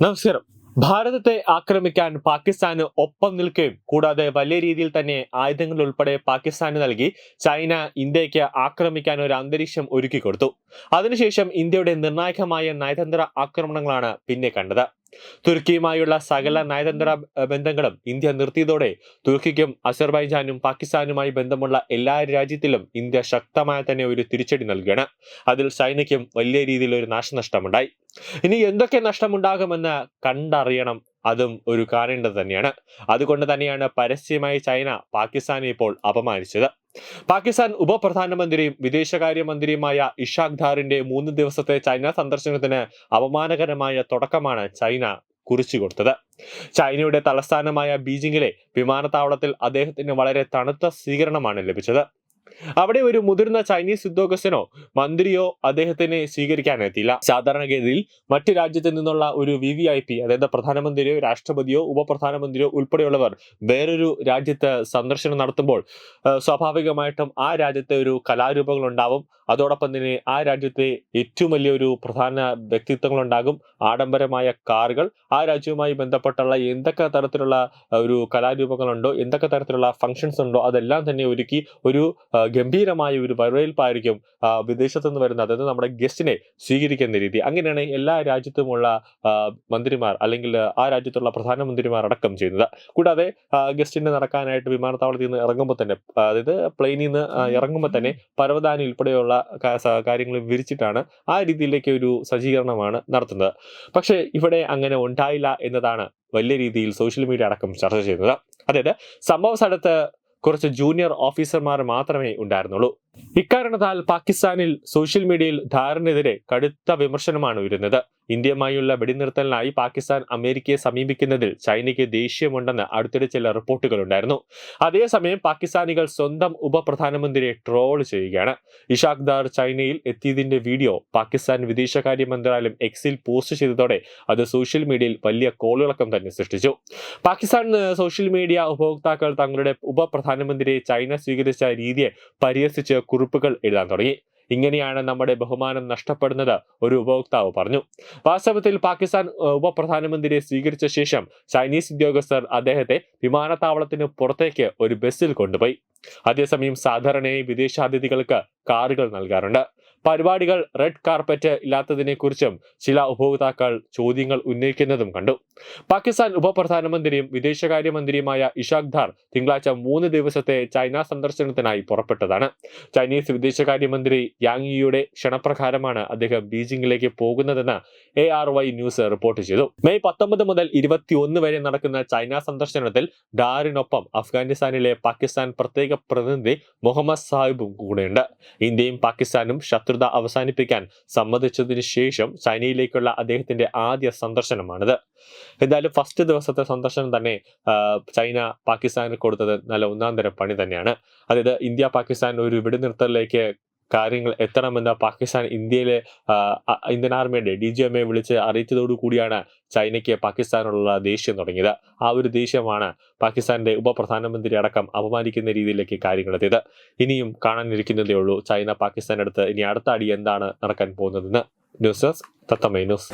നമസ്കാരം. ഭാരതത്തെ ആക്രമിക്കാൻ പാകിസ്ഥാന് ഒപ്പം നിൽക്കുകയും കൂടാതെ വലിയ രീതിയിൽ തന്നെ ആയുധങ്ങൾ ഉൾപ്പെടെ പാകിസ്ഥാന് നൽകി ചൈന ഇന്ത്യയ്ക്ക് ആക്രമിക്കാൻ ഒരു അന്തരീക്ഷം ഒരുക്കി കൊടുത്തു അതിനുശേഷം ഇന്ത്യയുടെ നിർണായകമായ നയതന്ത്ര ആക്രമണങ്ങളാണ് പിന്നെ കണ്ടത്. തുർക്കിയുമായുള്ള സകല നയതന്ത്ര ബന്ധങ്ങളും ഇന്ത്യ നിർത്തിയതോടെ തുർക്കിക്കും അസർബൈജാനും പാകിസ്ഥാനുമായി ബന്ധമുള്ള എല്ലാ രാജ്യത്തിലും ഇന്ത്യ ശക്തമായ തന്നെ ഒരു തിരിച്ചടി നൽകുകയാണ്. അതിൽ ചൈനയ്ക്കും വലിയ രീതിയിൽ ഒരു നാശനഷ്ടമുണ്ടായി. ഇനി എന്തൊക്കെ നഷ്ടമുണ്ടാകുമെന്ന് കണ്ടറിയണം. അതും ഒരു കാണേണ്ടത് തന്നെയാണ്. അതുകൊണ്ട് തന്നെയാണ് പരസ്യമായി ചൈന പാകിസ്ഥാനെ ഇപ്പോൾ അപമാനിച്ചത്. പാകിസ്ഥാൻ ഉപപ്രധാനമന്ത്രിയും വിദേശകാര്യമന്ത്രിയുമായ ഇഷാഖ് ധാറിന്റെ മൂന്ന് ദിവസത്തെ ചൈന സന്ദർശനത്തിന് അപമാനകരമായ തുടക്കമാണ് ചൈന കുറിച്ചു കൊടുത്തത് ചൈനയുടെ തലസ്ഥാനമായ ബീജിംഗിലെ വിമാനത്താവളത്തിൽ അദ്ദേഹത്തിന് വളരെ തണുത്ത സ്വീകരണമാണ് ലഭിച്ചത്. അവിടെ ഒരു മുതിർന്ന ചൈനീസ് ഉദ്യോഗസ്ഥനോ മന്ത്രിയോ അദ്ദേഹത്തിനെ സ്വീകരിക്കാനെത്തിയില്ല. സാധാരണഗതിയിൽ മറ്റു രാജ്യത്തു നിന്നുള്ള ഒരു വി വി ഐ പി അതായത് പ്രധാനമന്ത്രിയോ രാഷ്ട്രപതിയോ ഉപപ്രധാനമന്ത്രിയോ ഉൾപ്പെടെയുള്ളവർ വേറൊരു രാജ്യത്ത് സന്ദർശനം നടത്തുമ്പോൾ സ്വാഭാവികമായിട്ടും ആ രാജ്യത്തെ ഒരു കലാരൂപങ്ങൾ ഉണ്ടാവും അതോടൊപ്പം തന്നെ ആ രാജ്യത്തെ ഏറ്റവും വലിയ ഒരു പ്രധാന വ്യക്തിത്വങ്ങൾ ഉണ്ടാകും ആഡംബരമായ കാറുകൾ. ആ രാജ്യവുമായി ബന്ധപ്പെട്ടുള്ള എന്തൊക്കെ തരത്തിലുള്ള ഒരു കലാരൂപങ്ങളുണ്ടോ എന്തൊക്കെ തരത്തിലുള്ള ഫങ്ഷൻസ് ഉണ്ടോ അതെല്ലാം തന്നെ ഒരുക്കി ഒരു ഗംഭീരമായ ഒരു വരവേൽപ്പായിരിക്കും വിദേശത്തു നിന്ന് വരുന്ന അതായത് നമ്മുടെ ഗസ്റ്റിനെ സ്വീകരിക്കുന്ന രീതി. അങ്ങനെയാണ് എല്ലാ രാജ്യത്തുമുള്ള മന്ത്രിമാർ അല്ലെങ്കിൽ ആ രാജ്യത്തുള്ള പ്രധാനമന്ത്രിമാർ അടക്കം ചെയ്യുന്നത്. കൂടാതെ ഗസ്റ്റിന് നടക്കാനായിട്ട് വിമാനത്താവളത്തിൽ നിന്ന് ഇറങ്ങുമ്പോൾ തന്നെ അതായത് പ്ലെയിനിൽ നിന്ന് ഇറങ്ങുമ്പോൾ തന്നെ പരവതാനി ഉൾപ്പെടെയുള്ള കാര്യങ്ങൾ വിരിച്ചിട്ടാണ് ആ രീതിയിലേക്ക് ഒരു സജ്ജീകരണമാണ് നടത്തുന്നത്. പക്ഷേ ഇവിടെ അങ്ങനെ ഉണ്ടായില്ല എന്നതാണ് വലിയ രീതിയിൽ സോഷ്യൽ മീഡിയ അടക്കം ചർച്ച ചെയ്യുന്നത്. അതായത് സംഭവ സ്ഥലത്ത് കുറച്ച് ജൂനിയർ ഓഫീസർമാർ മാത്രമേ ഉണ്ടായിരുന്നുള്ളൂ. ഇക്കാരണത്താൽ പാകിസ്ഥാനിൽ സോഷ്യൽ മീഡിയയിൽ ധാരണെതിരെ കടുത്ത വിമർശനമാണ് ഉയരുന്നത്. ഇന്ത്യയുമായുള്ള വെടിനിർത്തലിനായി പാകിസ്ഥാൻ അമേരിക്കയെ സമീപിക്കുന്നതിൽ ചൈനയ്ക്ക് ദേഷ്യമുണ്ടെന്ന് അടുത്തിടെ ചില റിപ്പോർട്ടുകൾ ഉണ്ടായിരുന്നു. അതേസമയം പാകിസ്ഥാനികൾ സ്വന്തം ഉപപ്രധാനമന്ത്രിയെ ട്രോൾ ചെയ്യുകയാണ്. ഇഷാഖ് ദാർ ചൈനയിൽ എത്തിയതിന്റെ വീഡിയോ പാകിസ്ഥാൻ വിദേശകാര്യ മന്ത്രാലയം എക്സിൽ പോസ്റ്റ് ചെയ്തതോടെ അത് സോഷ്യൽ മീഡിയയിൽ വലിയ കോളിളക്കം തന്നെ സൃഷ്ടിച്ചു. പാകിസ്ഥാൻ സോഷ്യൽ മീഡിയ ഉപഭോക്താക്കൾ തങ്ങളുടെ ഉപപ്രധാനമന്ത്രിയെ ചൈന സ്വീകരിച്ച രീതിയെ പരിഹസിച്ച് കുറിപ്പുകൾ എഴുതാൻ തുടങ്ങി. ഇങ്ങനെയാണ് നമ്മുടെ ബഹുമാനം നഷ്ടപ്പെടുന്നത് ഒരു ഉപഭോക്താവ് പറഞ്ഞു. വാസ്തവത്തിൽ പാകിസ്ഥാൻ ഉപപ്രധാനമന്ത്രിയെ സ്വീകരിച്ച ശേഷം ചൈനീസ് ഉദ്യോഗസ്ഥർ അദ്ദേഹത്തെ വിമാനത്താവളത്തിന് പുറത്തേക്ക് ഒരു ബസ്സിൽ കൊണ്ടുപോയി. അതേസമയം സാധാരണയായി വിദേശാതിഥികൾക്ക് കാറുകൾ നൽകാറുണ്ട്. പരിപാടികൾ റെഡ് കാർപ്പറ്റ് ഇല്ലാത്തതിനെക്കുറിച്ചും ചില ഉപഭോക്താക്കൾ ചോദ്യങ്ങൾ ഉന്നയിക്കുന്നതും കണ്ടു. പാകിസ്ഥാൻ ഉപപ്രധാനമന്ത്രിയും വിദേശകാര്യമന്ത്രിയുമായ ഇഷാഖ് ധാർ തിങ്കളാഴ്ച മൂന്ന് ദിവസത്തെ ചൈന സന്ദർശനത്തിനായി പുറപ്പെട്ടതാണ്. ചൈനീസ് വിദേശകാര്യമന്ത്രി യാങ് യിയുടെ ക്ഷണപ്രകാരമാണ് അദ്ദേഹം ബീജിംഗിലേക്ക് പോകുന്നതെന്ന് A R Y news report ചെയ്തു. മെയ് പത്തൊമ്പത് മുതൽ ഇരുപത്തിയൊന്ന് വരെ നടക്കുന്ന ചൈന സന്ദർശനത്തിൽ ഡാറിനൊപ്പം അഫ്ഗാനിസ്ഥാനിലെ പാകിസ്ഥാൻ പ്രത്യേക പ്രതിനിധി മുഹമ്മദ് സാഹിബും കൂടെയുണ്ട്. ഇന്ത്യയും പാകിസ്ഥാനും ശത്രുത അവസാനിപ്പിക്കാൻ സമ്മതിച്ചതിനു ശേഷം ചൈനയിലേക്കുള്ള അദ്ദേഹത്തിന്റെ ആദ്യ സന്ദർശനമാണിത്. എന്തായാലും ഫസ്റ്റ് ദിവസത്തെ സന്ദർശനം തന്നെ ചൈന പാകിസ്ഥാനിൽ കൊടുത്തത് നല്ല ഒന്നാം തരം പണി തന്നെയാണ്. അതായത് ഇന്ത്യ പാകിസ്ഥാൻ ഒരു വെടിനിർത്തലിലേക്ക് കാര്യങ്ങൾ എത്തണമെന്ന് പാകിസ്ഥാൻ ഇന്ത്യയിലെ ഇന്ത്യൻ ആർമിയുടെ ഡി ജി എമ്മയെ വിളിച്ച് അറിയിച്ചതോടു കൂടിയാണ് ചൈനയ്ക്ക് പാകിസ്ഥാനുള്ള ദേഷ്യം തുടങ്ങിയത്. ആ ഒരു ദേഷ്യമാണ് പാകിസ്ഥാന്റെ ഉപപ്രധാനമന്ത്രി അടക്കം അപമാനിക്കുന്ന രീതിയിലേക്ക് കാര്യങ്ങൾ എത്തിയത്. ഇനിയും കാണാനിരിക്കുന്നതേ ഉള്ളൂ. ചൈന പാകിസ്ഥാൻ അടുത്ത് ഇനി അടുത്ത അടി എന്താണ് നടക്കാൻ പോകുന്നതെന്ന്. News desk Thathamma news.